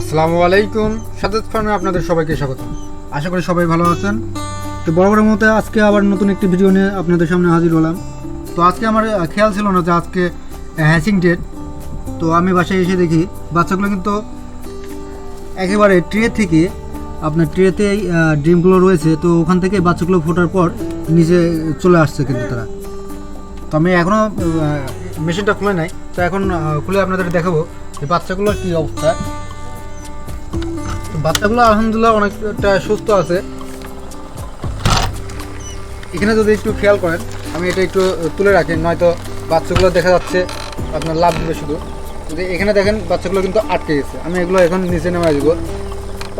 আসসালামু আলাইকুম। সাজাদ ফার্মে আপনাদের সবাইকে স্বাগত। আশা করি সবাই ভালো আছেন। তো বরাবরের মতো আজকে আবার নতুন একটি ভিডিও নিয়ে আপনাদের সামনে হাজির হলাম। তো আজকে আমার খেয়াল ছিল না যে আজকে হ্যাচিং ডেট তো আমি বাসায় এসে দেখি, বাচ্চাগুলো কিন্তু একেবারে ট্রে থেকে, আপনার ট্রেতে ডিমগুলো রয়েছে। তো ওখান থেকে বাচ্চাগুলো ফোটার পর নিচে চলে আসছে কিন্তু তারা। তো আমি এখনও মেশিনটা খুলে নাই। তো এখন খুলে আপনাদের দেখাবো যে বাচ্চাগুলোর কী অবস্থা। বাচ্চাগুলো আলহামদুলিল্লাহ অনেকটা সুস্থ আছে। এখানে যদি একটু খেয়াল করেন, আমি এটা একটু তুলে রাখি, নয়তো বাচ্চাগুলো দেখা যাচ্ছে, আপনার লাভ দিবে শুধু। যদি এখানে দেখেন, বাচ্চাগুলো কিন্তু আটকে গেছে। আমি এগুলো এখন নিচে নেমে আসব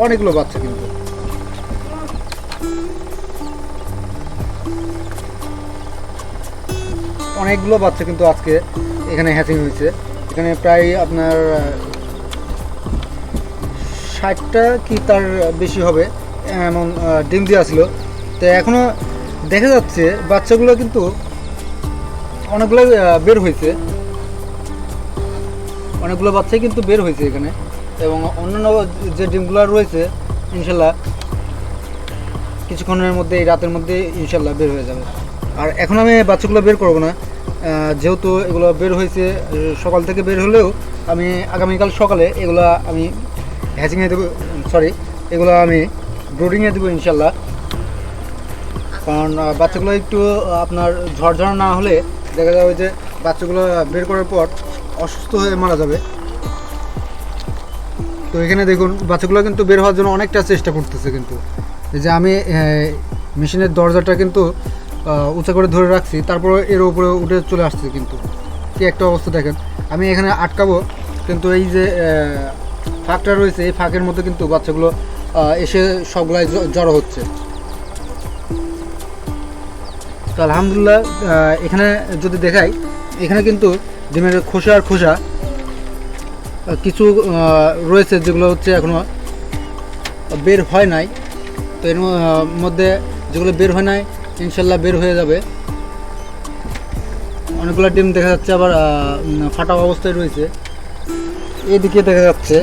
অনেকগুলো বাচ্চা কিন্তু। অনেকগুলো বাচ্চা কিন্তু আজকে এখানে হ্যাচিং হয়েছে। এখানে প্রায় আপনার ষাটটা কি তার বেশি হবে? এমন ডিম দিয়ে আসলো তো এখনও দেখা যাচ্ছে বাচ্চাগুলো কিন্তু অনেকগুলো বের হয়েছে। অনেকগুলো বাচ্চাই কিন্তু বের হয়েছে এখানে। এবং অন্যান্য যে ডিমগুলো রয়েছে, ইনশাল্লাহ কিছুক্ষণের মধ্যে, এই রাতের মধ্যে ইনশাল্লাহ বের হয়ে যাবে। আর এখন আমি বাচ্চাগুলো বের করব না। যেহেতু এগুলো বের হয়েছে, সকাল থেকে বের হলেও আমি আগামীকাল সকালে এগুলো আমি হ্যাচিংয়ে দেবো সরি এগুলো আমি ব্রোডিংয়ে দেবো ইনশাল্লাহ। কারণ বাচ্চাগুলো একটু আপনার ঝড়ঝড় না হলে দেখা যাবে যে বাচ্চাগুলো বের করার পর অসুস্থ হয়ে মারা যাবে। তো এখানে দেখুন, বাচ্চাগুলো কিন্তু বের হওয়ার জন্য অনেকটা চেষ্টা করতেছে কিন্তু। এই যে আমি মেশিনের দরজাটা কিন্তু উঁচা করে ধরে রাখছি তারপর এর উপরে উঠে চলে আসছে কিন্তু। কি একটা অবস্থা দেখেন। আমি এখানে আটকাবো, কিন্তু এই যে ফাঁকটা রয়েছে, এই ফাঁকের মধ্যে কিন্তু বাচ্চাগুলো এসে সবগুলাই জড়ো হচ্ছে। তো আলহামদুলিল্লাহ এখানে যদি দেখাই, এখানে কিন্তু ডিমের খোসা আর খোসা কিছু রয়েছে যেগুলো হচ্ছে এখনও বের হয় নাই। তো এর মধ্যে যেগুলো বের হয় নাই, ইনশাল্লাহ বের হয়ে যাবে। অনেকগুলো ডিম দেখা যাচ্ছে আবার ফাটা অবস্থায় রয়েছে। এদিকে দেখা যাচ্ছে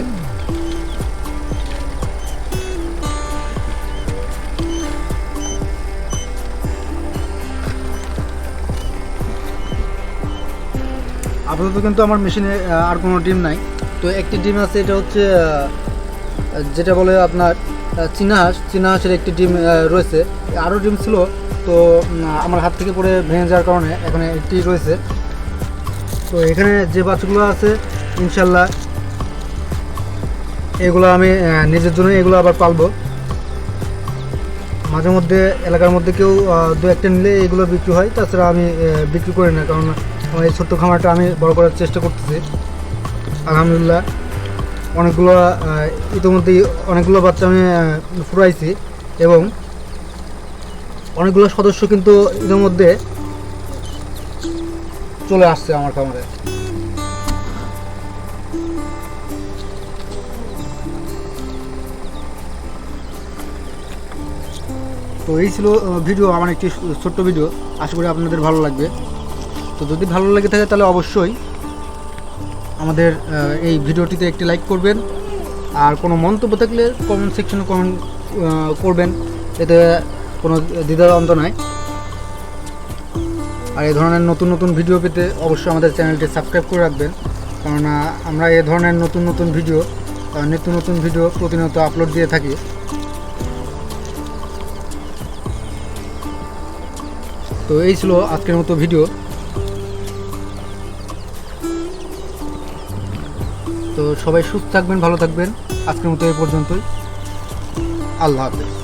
আপাতত কিন্তু আমার মেশিনে আর কোনো ডিম নাই। তো একটি ডিম আছে এটা হচ্ছে যেটা বলে আপনার আহ, চীনা হাঁস চীনা হাঁসের একটি ডিম রয়েছে। আরও ডিম ছিল তো আমার হাত থেকে পড়ে ভেঙে যাওয়ার কারণে এখানে একটি রয়েছে। তো এখানে যে বাচ্চাগুলো আছে ইনশাল্লাহ এগুলো আমি নিজের জন্য এগুলো আবার পালবো। মাঝে মধ্যে এলাকার মধ্যে কেউ দু একটা নিলে এগুলো বিক্রি হয় তাছাড়া আমি বিক্রি করি না কারণ আমার এই ছোট্ট খামারটা আমি বড় করার চেষ্টা করতেছি। আলহামদুলিল্লাহ, অনেকগুলো ইতিমধ্যেই অনেকগুলো বাচ্চা আমি ফুরাইছি এবং অনেকগুলো সদস্য কিন্তু ইতিমধ্যে চলে আসছে আমার খামারে। তো এই ছিল ভিডিও, আমার একটি ছোট্ট ভিডিও। আশা করি আপনাদের ভালো লাগবে। যদি ভালো লেগে থাকে তাহলে অবশ্যই আমাদের এই ভিডিওটিতে একটি লাইক করবেন। আর কোনো মন্তব্য থাকলে কমেন্ট সেকশনে কমেন্ট করবেন। এতে কোনো দ্বিধার অন্ত নাই। আর এই ধরনের নতুন নতুন ভিডিও পেতে অবশ্যই আমাদের চ্যানেলটি সাবস্ক্রাইব করে রাখবেন। কেননা আমরা এ ধরনের নতুন নতুন ভিডিও নিত্য নতুন ভিডিও প্রতিনিয়ত আপলোড দিয়ে থাকি। তো এই ছিল আজকের মতো ভিডিও তো সবাই সুস্থ থাকবেন ভালো থাকবেন। আজকের মতো এই পর্যন্তই। আল্লাহ হাফেজ।